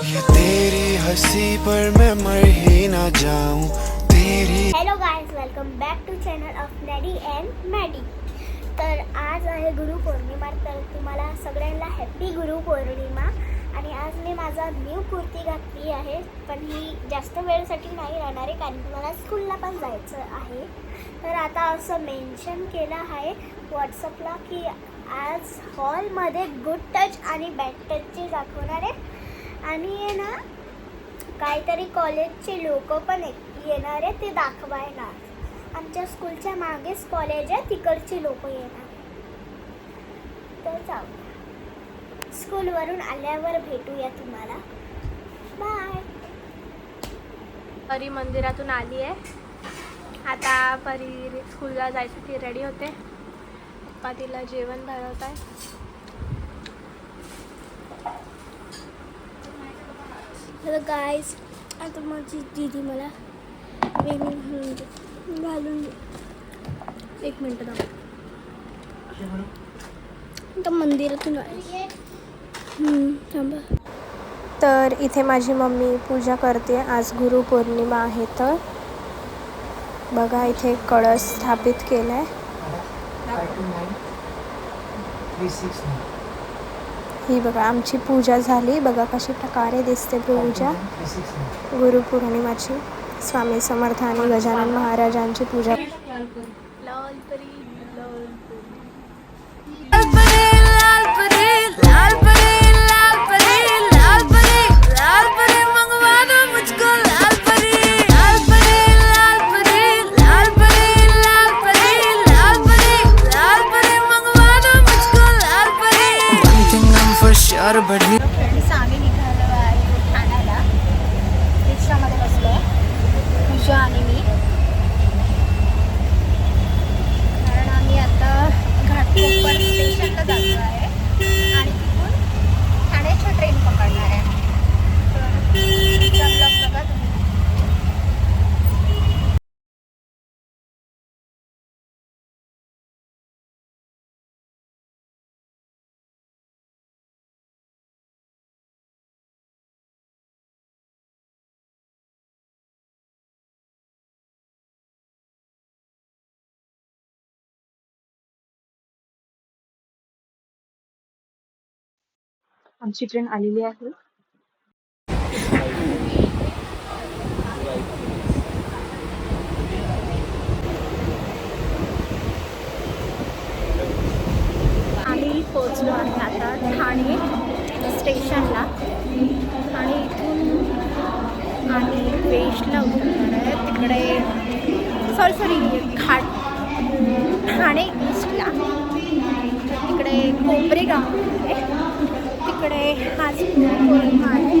ये तेरी हंसी पर मैं मर ही ना जाऊं। तेरी hello guys welcome back to channel of Naddy and Maddy तर आज आहे गुरुपौर्णिमा तर तुम्हाला सगळ्यांना हॅप्पी गुरुपौर्णिमा आणि आज मी माझा न्यू कुर्ती घातली आहे पण ही जास्त वेळसाठी नाही राहणार आहे कारण की मला स्कूलला पण जायचं आहे. तर आता असं मेन्शन केलं आहे व्हॉट्सअपला की आज हॉलमध्ये गुड टच आणि बॅड टचचे दाखवणार आहे. आणि आहे ना काहीतरी कॉलेजचे लोक पण एक- येणार आहे ते दाखवायला. आमच्या स्कूलच्या मागेच कॉलेज आहे तिकडचे लोक येणार. तर जाऊ स्कूलवरून आल्यावर भेटूया तुम्हाला. बाय परी मंदिरातून आली आहे. आता परी स्कूलला जायसाठी रेडी होते. पप्पा तिला जेवण भरवत आहे हॅलो गाईज आता माझी दीदी मला वेणी घालून दे. घालून दे. एक मिनटं थांब. आता मंदिरातून थांबा. तर इथे माझी मम्मी पूजा करते. आज गुरुपौर्णिमा आहे तर. बघा इथे कळस स्थापित केला आहे ही बघा आमची पूजा झाली. बघा कशी प्रकारे दिसते पूजा. गुरुपौर्णिमाची स्वामी समर्थ आणि गजानन महाराजांची पूजा Out. आमची ट्रेन आलेली आहे. आम्ही पोचलो आहे आता ठाणे स्टेशनला. आणि इथून आम्ही वेस्टला उतरणार आहे. तिकडे सॉरी सॉरी घाट ठाणे ईस्टला तिकडे कोपरेगाव आहे तिकडे आज पौर्णिमा आहे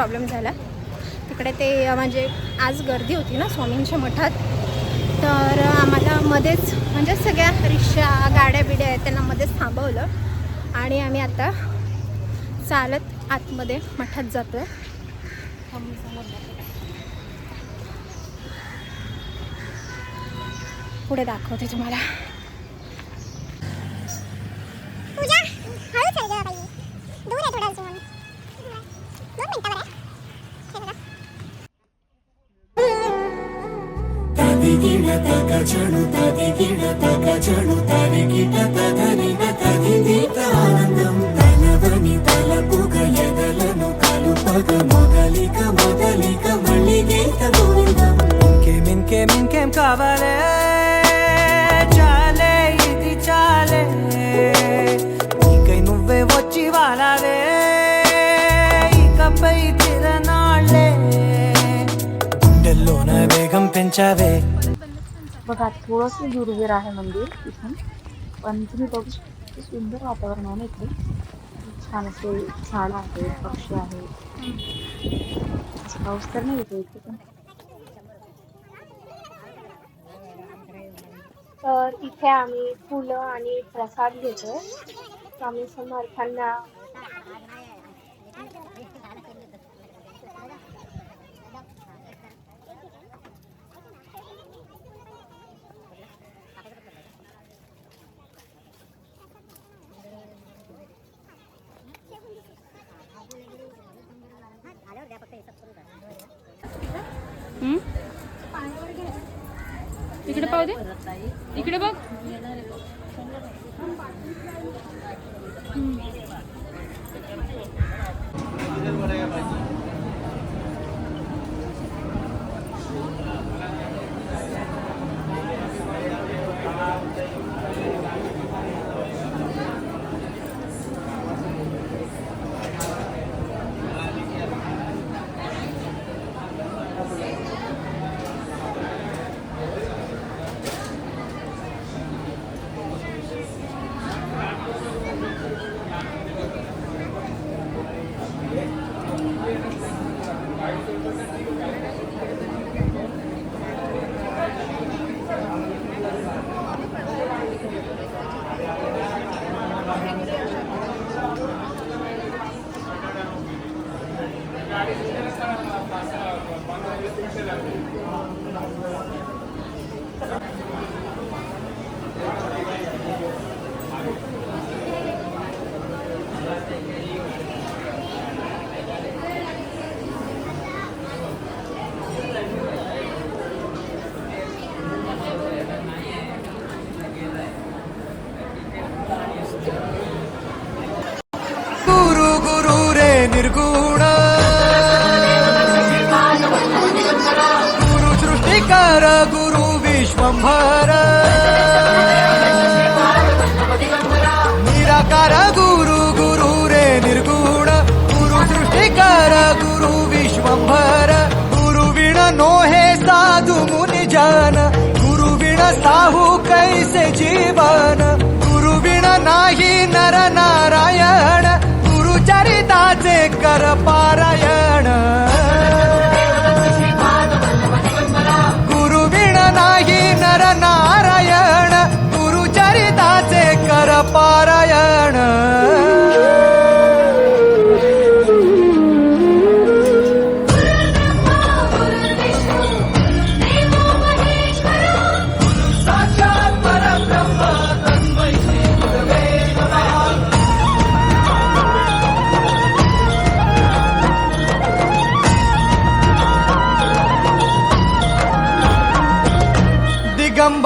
प्रॉब्लेम झाला. तिकडे ते म्हणजे आज गर्दी होती ना स्वामींच्या मठात. तर आम्हाला मध्येच म्हणजे सगळ्या रिक्षा गाड्या बिड्या आहेत त्यांना मध्येच थांबवलं. आणि आम्ही आता चालत आतमध्ये मठात जातोय. पुढे दाखवते तुम्हाला. తదిగిడ తగ తదిగిడ తగ తరిగిట తదరిన తదిదీత ఆనందం తలవని తలపుగ ఎదలను కలుపగ మొదలిక మొదలిక మళ్ళీ గోవిందం ఇంకేం ఇంకేం ఇంకేం కావాలే చాలే ఇది చాలే నీకై నువ్వే వచ్చి వాడాలే ఇకపై తిరనాళ్ళే గుండెల్లోన వేగం పెంచావే. बघा थोडंसं दुर्वीर आहे मंदिर इथून. पण तुम्ही बघू शकता सुंदर वातावरण आहे इथे. छान असे झाड आहे पक्षी आहेत. पाऊस तर नाही येतो इथे पण. तर इथे आम्ही फुलं आणि प्रसाद घेतो स्वामी समर्थांना इकडे पाहू दे इकडे बघ गुरु विश्वंभर निराकार गुरु गुरु रे निर्गुण। गुरु सृष्टिकार गुरु विश्वंभर। गुरु विण नो हे साधु मुनि जन। गुरु विण साहू कैसे जीवन। गुरु विण नाही नर नारायण। गुरु चरिताचे करपा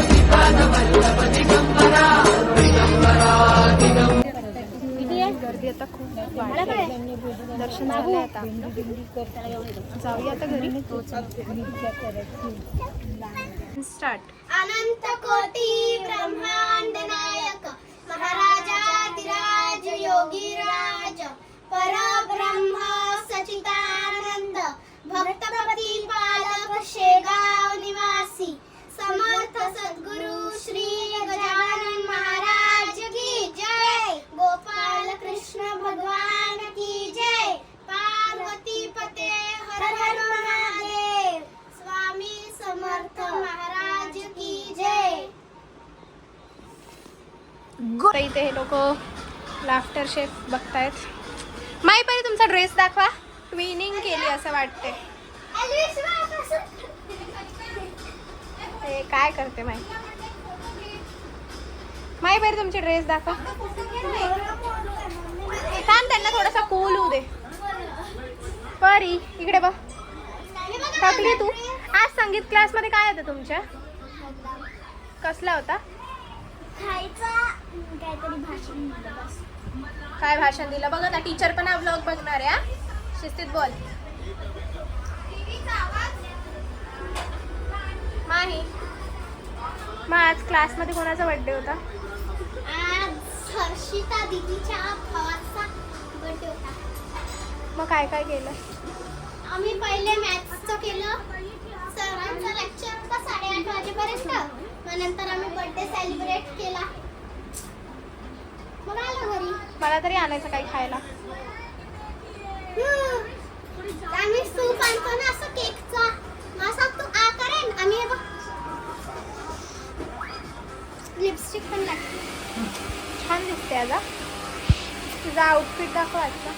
श्रीपाद वल्लभ दिगंबरा गर्दी आता खूप वाढली दर्शन आता. जाऊया आता घरी. स्टार्ट अनंत कोटी ब्रह्मांड नायक महाराजाधिराज योगीराज परब्रह्म सचितानंद भक्त प्रतिपालक शेगाव निवासी समर्थ सद्गुरु श्री गजानन महाराज की जय. गोपाल कृष्ण भगवान की जय. पार्वती पते हर हर महादेव. स्वामी समर्थ महाराज की जय. तर इथे हे लोक लाफ्टर शेफ बघतायत. माई पहिले तुमचा ड्रेस दाखवा. ट्विनिंग केली असं वाटते ते काय करते माई? माई पहिले तुमचे ड्रेस दाखवा. थांब त्यांना थोडासा कूल होऊ दे. परी इकडे बघ. टाकली तू. आज संगीत क्लासमध्ये काय होतं तुमच्या? कसला होता? काय भाषण दिलं? बघा ना टीचर पण हा ब्लॉग बघणार आहे? शिस्तीत बोल. माही. मग आज क्लासमध्ये कोणाचा बर्थडे होता? आज हर्षिता दिदीच्या भावाचा बर्थडे होता. मग काय काय केलं? आम्ही पहिले मॅथ्सचं केलं. सरांचा लेक्चर होता साडेआठ वाजेपर्यंत. मग नंतर आम्ही बर्थडे सेलिब्रेट केला. मग आलो घरी. मला तरी आणायचं काही खायला. आम्ही सूप आणतो ना असं केकचा. असा तू आम्ही हे लिपस्टिक पण लागते छान दिसते आज हा. तुझा आउटफिट दाखव आजचा.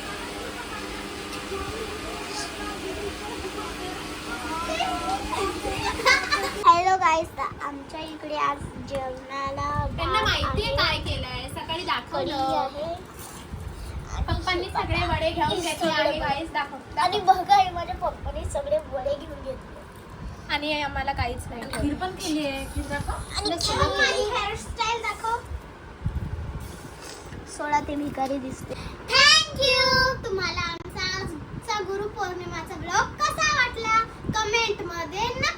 हॅलो गाईस आमच्या इकडे आज जेवणाला काय केलंय? सकाळी आहे. पप्पांनी सगळे वडे घेऊन घेतले आणि दाखव आणि बघा हे माझ्या पप्पाने सगळे वडे घेऊन घेतले. आणि आम्हाला काहीच नाही खीर पण केली आहे. आणि छान माझी हेअरस्टाईल दाखव. सोळा ते भिकारी दिसते. थँक्यू तुम्हाला आमचा आजचा गुरुपौर्णिमाचा ब्लॉग कसा वाटला? कमेंटमध्ये नक्की